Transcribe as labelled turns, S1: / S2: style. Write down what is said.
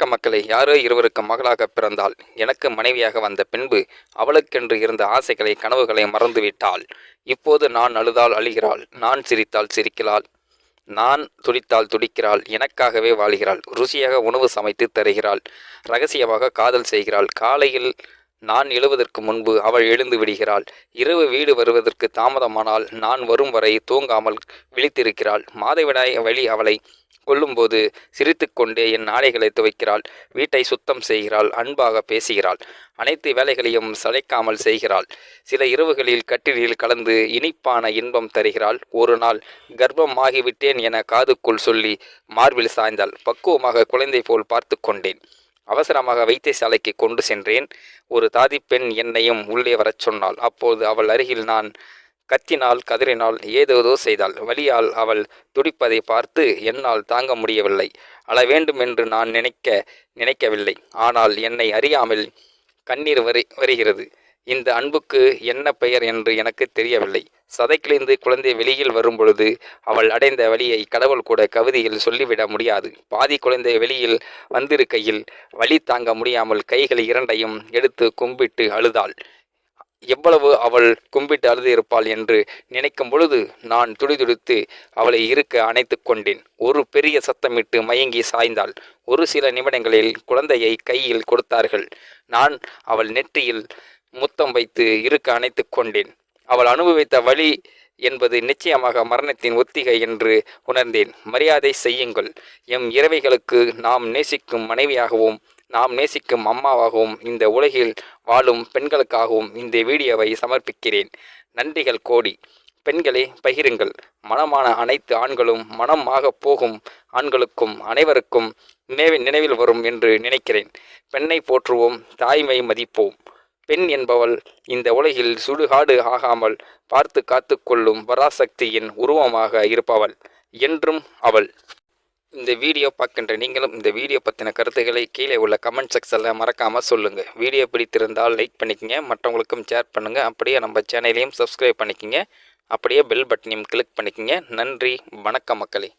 S1: பக்க மக்களை யாரோ இருவருக்கு மகளாக பிறந்தாள். எனக்கு மனைவியாக வந்த பின்பு அவளுக்கென்று இருந்த ஆசைகளை கனவுகளை மறந்துவிட்டாள். இப்போது நான் அழுதால் அழுகிறாள் நான் சிரித்தால் சிரிக்கிறாள் நான் துடித்தால் துடிக்கிறாள் எனக்காகவே வாழ்கிறாள். ருசியாக உணவு சமைத்து தருகிறாள் ரகசியமாக காதல் செய்கிறாள். காலையில் நான் எழுவதற்கு முன்பு அவள் எழுந்து விடுகிறாள். இரவு வீடு வருவதற்கு தாமதமானால் நான் வரும் வரை தூங்காமல் விழித்திருக்கிறாள். மாதவிடாய் வழி அவளை கொல்லும்போது சிரித்துக்கொண்டே என் நாளைகளை துவைக்கிறாள். வீட்டை சுத்தம் செய்கிறாள் அன்பாக பேசுகிறாள். அனைத்து வேலைகளையும் சளைக்காமல் செய்கிறாள். சில இரவுகளில் கட்டிலில் கலந்து இனிப்பான இன்பம் தருகிறாள். ஒரு நாள் கர்ப்பம் ஆகிவிட்டேன் என காதுக்குள் சொல்லி மார்பில் சாய்ந்தாள். பக்குவமாக குழந்தை போல் பார்த்து கொண்டேன் அவசரமாக வைத்தியசாலைக்கு கொண்டு சென்றேன். ஒரு தாதி பெண் என்னையும் உள்ளே வரச் சொன்னாள். அப்போது அவள் அருகில் நான் கத்தினால் கதறினால் ஏதேதோ செய்தாள். வலியால் அவள் துடிப்பதை பார்த்து என்னால் தாங்க முடியவில்லை. அழ வேண்டும் என்று நான் நினைக்க நினைக்கவில்லை. ஆனால் என்னை அறியாமல் கண்ணீர் வரு வருகிறது. இந்த அன்புக்கு என்ன பெயர் என்று எனக்கு தெரியவில்லை. சதைக்கிழிந்து குழந்தை வெளியில் வரும்பொழுது அவள் அடைந்த வழியை கடவுள் கூட கவிதையில் சொல்லிவிட முடியாது. பாதி குழந்தை வெளியில் வந்திருக்கையில் வழி தாங்க முடியாமல் கைகள் இரண்டையும் எடுத்து கும்பிட்டு அழுதாள். எவ்வளவு அவள் கும்பிட்டு அழுது இருப்பாள் என்று நினைக்கும் பொழுது நான் துடிதுடித்து அவளை இருக்க அணைத்து கொண்டேன். ஒரு பெரிய சத்தமிட்டு மயங்கி சாய்ந்தாள். ஒரு சில நிமிடங்களில் குழந்தையை கையில் கொடுத்தார்கள். நான் அவள் நெற்றியில் முத்தம் வைத்து இருக்க அணைத்து கொண்டேன். அவள் அனுபவித்த வழி என்பது நிச்சயமாக மரணத்தின் ஒத்திகை என்று உணர்ந்தேன். மரியாதை செய்யுங்கள். எம் இரவைகளுக்கு நாம் நேசிக்கும் மனைவியாகவும் நாம் நேசிக்கும் அம்மாவாகவும் இந்த உலகில் வாழும் பெண்களுக்காகவும் இந்த வீடியோவை சமர்ப்பிக்கிறேன். நன்றிகள் கோடி. பெண்களே பகிருங்கள். மனமான அனைத்து ஆண்களும் மனமாக போகும் ஆண்களுக்கும் அனைவருக்கும் நினைவில் நினைவில் வரும் என்று நினைக்கிறேன். பெண்ணை போற்றுவோம் தாய்மை மதிப்போம். பெண் என்பவள் இந்த உலகில் சுடுகாடு ஆகாமல் பார்த்து காத்து கொள்ளும் பராசக்தியின் உருவமாக இருப்பவள் என்றும் அவள். இந்த வீடியோ பார்க்கின்ற நீங்களும் இந்த வீடியோ பற்றின கருத்துக்களை கீழே உள்ள கமெண்ட் செக்ஷனில் மறக்காமல் சொல்லுங்கள் வீடியோ பிடித்திருந்தால் லைக் பண்ணிக்கங்க. மற்றவங்களுக்கும் ஷேர் பண்ணுங்கள் அப்படியே நம்ம சேனலையும் சப்ஸ்கிரைப் பண்ணிக்கங்க. அப்படியே பெல் பட்டனையும் கிளிக் பண்ணிக்கங்க. நன்றி. வணக்கம் மக்களே.